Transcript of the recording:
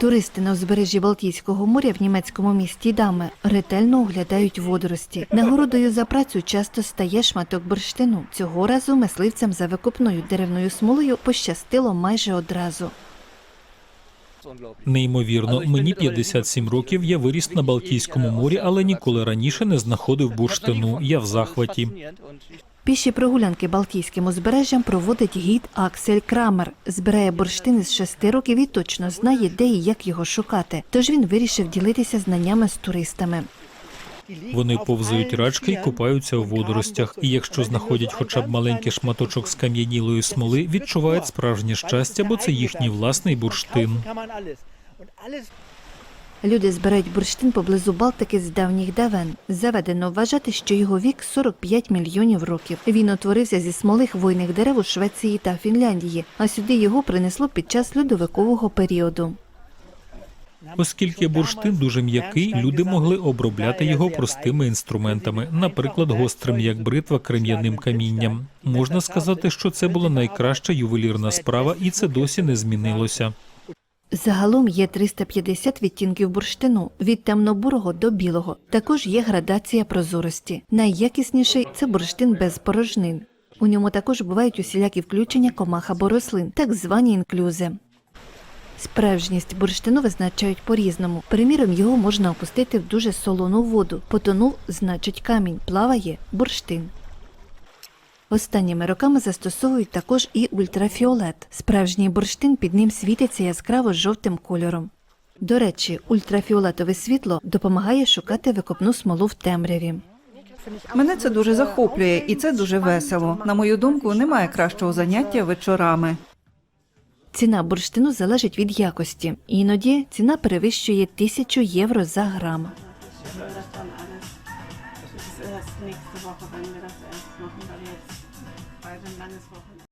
Туристи на узбережжі Балтійського моря в німецькому місті Даме ретельно оглядають водорості. Нагородою за працю часто стає шматок бурштину. Цього разу мисливцям за викопною деревною смолою пощастило майже одразу. Неймовірно, мені 57 років. Я виріс на Балтійському морі, але ніколи раніше не знаходив бурштину. Я в захваті. Піші прогулянки Балтійським узбережжям проводить гід Аксель Крамер. Збирає бурштин із шести років і точно знає, де і як його шукати. Тож він вирішив ділитися знаннями з туристами. Вони повзають рачки і купаються у водоростях. І якщо знаходять хоча б маленький шматочок скам'янілої смоли, відчувають справжнє щастя, бо це їхній власний бурштин. Люди збирають бурштин поблизу Балтики з давніх давен. Заведено вважати, що його вік 45 мільйонів років. Він утворився зі смоли хвойних дерев у Швеції та Фінляндії, а сюди його принесло під час льодовикового періоду. Оскільки бурштин дуже м'який, люди могли обробляти його простими інструментами, наприклад, гострим як бритва крем'яним камінням. Можна сказати, що це була найкраща ювелірна справа, і це досі не змінилося. Загалом є 350 відтінків бурштину від темно-бурого до білого. Також є градація прозорості. Найякісніший це бурштин без порожнин. У ньому також бувають усілякі включення комах або рослин, так звані інклюзи. Справжність бурштину визначають по-різному. Приміром, його можна опустити в дуже солону воду. Потонув, значить камінь, плаває бурштин. Останніми роками застосовують також і ультрафіолет. Справжній бурштин під ним світиться яскраво жовтим кольором. До речі, ультрафіолетове світло допомагає шукати викопну смолу в темряві. Мене це дуже захоплює і це дуже весело. На мою думку, немає кращого заняття вечорами. Ціна бурштину залежить від якості. Іноді ціна перевищує тисячу євро за грам. Nächste Woche, wenn wir das erst machen, weil jetzt bald ein langes Wochenende.